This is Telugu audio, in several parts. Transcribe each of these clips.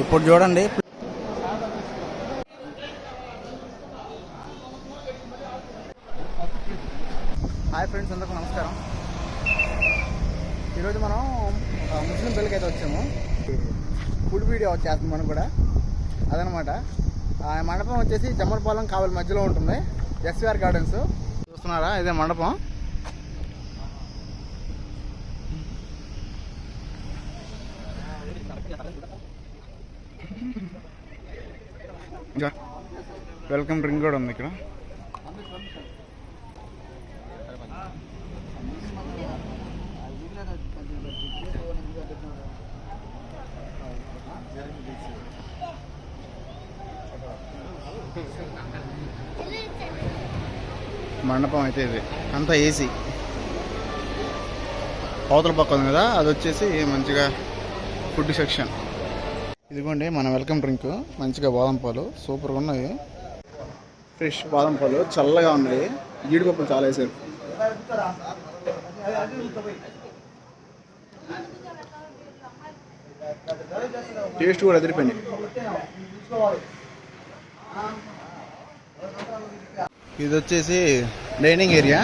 ఇప్పుడు చూడండి. హాయ్ ఫ్రెండ్స్ అందరికీ నమస్కారం. ఈరోజు మనం ముస్లిం పెళ్ళికి అయితే వచ్చాము. ఫుడ్ వీడియో చేస్తాం మనం కూడా. అదనమాట. ఆ మండపం వచ్చేసి జమ్మలపాలెం కావలి మధ్యలో ఉంటుంది. SVR gardens. చూస్తున్నారా? ఇదే మండపం. ఇంకా వెల్కమ్ డ్రింక్ కూడా ఉంది ఇక్కడ. మండపం అయితే ఇది. అంతా ఏసీ అవతల పక్క ఉంది కదా అది వచ్చేసి మంచిగా ఫుడ్ సెక్షన్ ఇదిగోండి మన వెల్కమ్ డ్రింక్. మంచిగా బాదం పాలు. సూపర్గా ఉన్నాయి. ఫ్రెష్ బాదం పాలు చల్లగా ఉన్నాయి. జీడిపప్పులు చాలా వేసారు. టేస్ట్ కూడా అదిరిపోయింది. ఇది వచ్చేసి డైనింగ్ ఏరియా.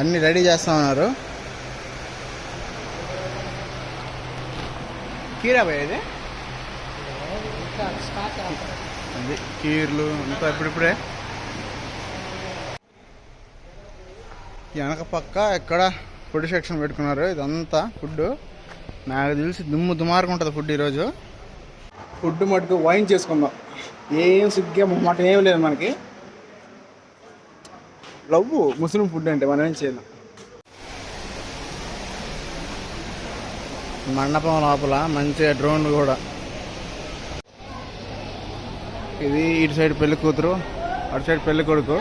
అన్ని రెడీ చేస్తా ఉన్నారు. కీరా భయ్ ఇది? అది కీర్లు అంతా ఇప్పుడిప్పుడే. వెనక పక్క ఎక్కడ ఫుడ్ సెక్షన్ పెట్టుకున్నారు ఇదంతా ఫుడ్ నాకు తెలిసి దుమ్ము దుమారుగా ఉంటుంది ఫుడ్ ఈరోజు. ఫుడ్ మటుకు వైన్ చేసుకుందాం. ఏం సిగ్గా మాట ఏం లేదు మనకి. లవ్ ముస్లిం ఫుడ్ అంటే మనం ఏం చేయలేం. మండపం లోపల మంచిగా డ్రోన్ కూడా. ఇది ఇటు సైడ్ పెళ్ళి కూతురు అటు సైడ్ పెళ్ళి కొడుకు.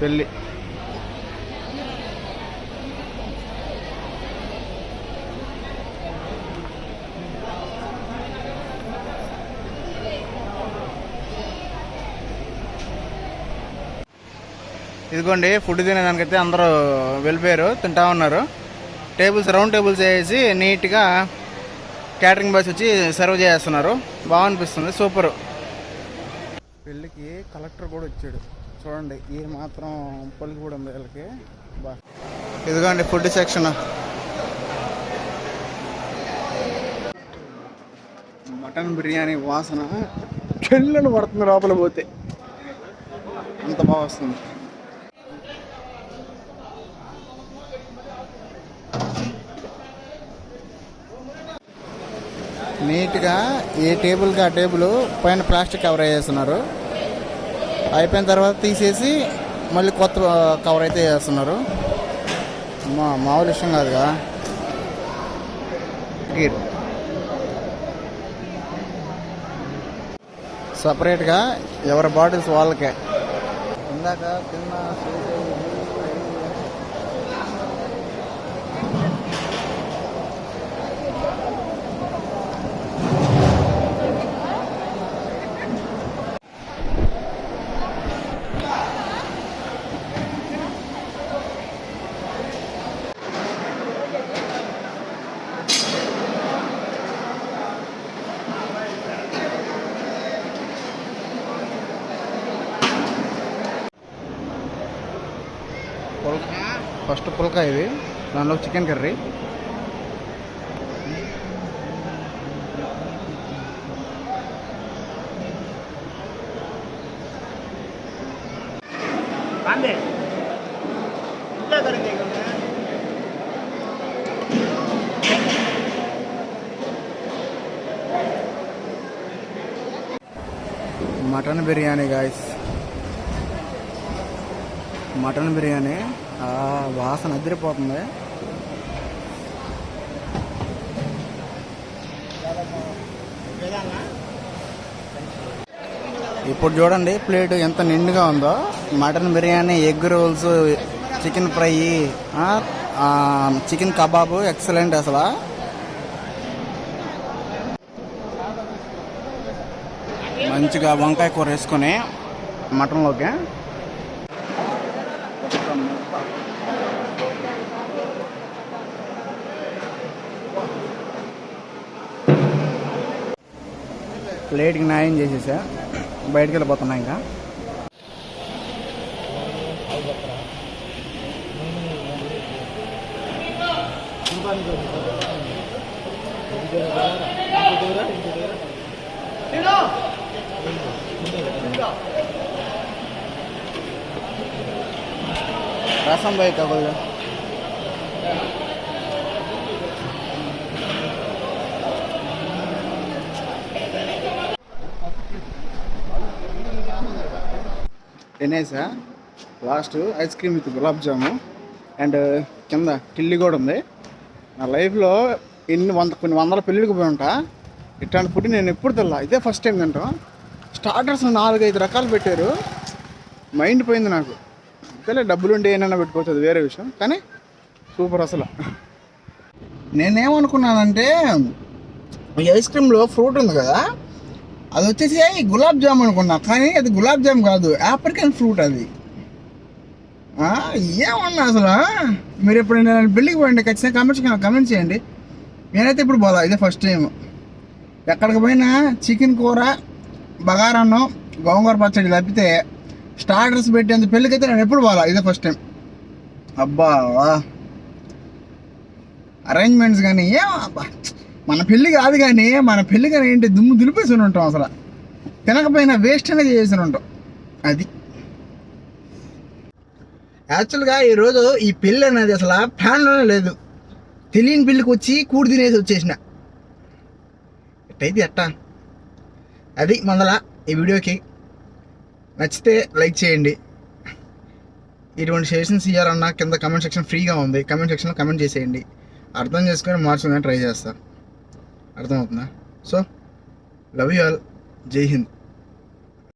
పెళ్ళి ఇదిగోండి ఫుడ్ తినేదానికైతే అందరూ వెళ్ళిపోయారు తింటా ఉన్నారు. టేబుల్స్ రౌండ్ టేబుల్స్ వేసి నీట్గా క్యాటరింగ్ బాయ్స్ వచ్చి సర్వ్ చేస్తున్నారు. బాగా అనిపిస్తుంది సూపర్. పెళ్ళికి కలెక్టర్ కూడా వచ్చాడు. చూడండి ఏ మాత్రం పలికి కూడా ఉంది వీళ్ళకి. బా. ఇదిగోండి ఫుడ్ సెక్షన్. మటన్ బిర్యానీ వాసన చెల్లెలు పడుతుంది లోపల పోతే. అంత బాగా వస్తుంది. నీట్గా ఏ టేబుల్కి ఆ టేబుల్ పైన ప్లాస్టిక్ కవర్ వేస్తున్నారు అయిపోయిన తర్వాత తీసేసి మళ్ళీ కొత్త కవర్ అయితే చేస్తున్నారు మా మామూలు విషయం కాదుగా గీర్ సపరేట్గా ఎవరి బాటిల్స్ వాళ్ళకే. ఇందాక తిన్న స్వీట్ పుల్క ఫస్ట్ పుల్కా ఇది దానిలో chicken curry. Mutton biryani guys mutton biryani. వాసన అదిరిపోతుంది. ఇప్పుడు చూడండి ప్లేట్ ఎంత నిండుగా ఉందో. Mutton biryani egg rolls chicken fry chicken kebab excellent అసలు. మంచిగా వంకాయ కూర వేసుకొని మటన్లోకి. ప్లేట్కి న్యాయం చేసేసా. బయటికి వెళ్ళిపోతున్నా ఇంకా. రసం బయట కొద్దిగా తినేసా? Last ice cream with gulab jamun. And uh, కింద కిల్లి కూడా ఉంది. నా లైఫ్లో ఎన్ని వంద కొన్ని వందల పెళ్ళికి పోయి ఉంటా. ఇట్లాంటి ఫుడ్ నేను ఎప్పుడు తెల్లా ఇదే ఫస్ట్ టైం తింటాం. స్టార్టర్స్ నాలుగైదు రకాలు పెట్టారు. మైండ్ పోయింది నాకు. అంతేలే డబ్బులు ఉంటే ఏమైనా పెట్టుకోవచ్చు అది వేరే విషయం. కానీ సూపర్ అసలు. నేనేమనుకున్నానంటే ఈ ఐస్ క్రీమ్లో ఫ్రూట్ ఉంది కదా అది వచ్చేసి గులాబ్ జామ్ అనుకున్నా కానీ అది గులాబ్ జామ్ కాదు ఆఫ్రికన్ ఫ్రూట్ అది. ఏమన్నా అసలు మీరు ఎప్పుడైనా బిల్డింగ్ పోయండి ఖచ్చితంగా కమెంట్స్ కమెంట్ చేయండి. నేనైతే ఇప్పుడు పోలా ఇదే ఫస్ట్ టైం ఎక్కడికి పోయినా చికెన్ కూర బగారన్నం గోంగూర పచ్చడి తప్పితే స్టార్టర్స్ పెట్టేంత పెళ్ళికైతే నేను ఎప్పుడు పోవాలా ఇదే ఫస్ట్ టైం అబ్బా అరేంజ్మెంట్స్ కానీ ఏం అబ్బా. మన పెళ్ళి కాదు కానీ మన పెళ్ళి కానీ ఏంటి? దుమ్ము దులిపేసి ఉంటాం అసలు. తినకపోయినా వేస్ట్ అనేది చేసి ఉంటాం. అది. యాక్చువల్గా ఈరోజు ఈ పెళ్ళి అనేది అసలు ప్లాన్లోనే లేదు. తెలియని పెళ్ళికి వచ్చి కూడి తినేసి వచ్చేసిన. ఎట్టయితే ఎట్టా? అది మందల ఈ వీడియోకి నచ్చితే లైక్ చేయండి. ఇటువంటి సెషన్స్ ఇవ్వాలన్నా కింద కమెంట్ సెక్షన్ ఫ్రీగా ఉంది. కమెంట్ సెక్షన్లో కమెంట్ చేసేయండి. అర్థం చేసుకొని మార్చుకుందని ట్రై చేస్తా. అర్థమవుతుందా? సో లవ్ యూ ఆల్ జై హింద్.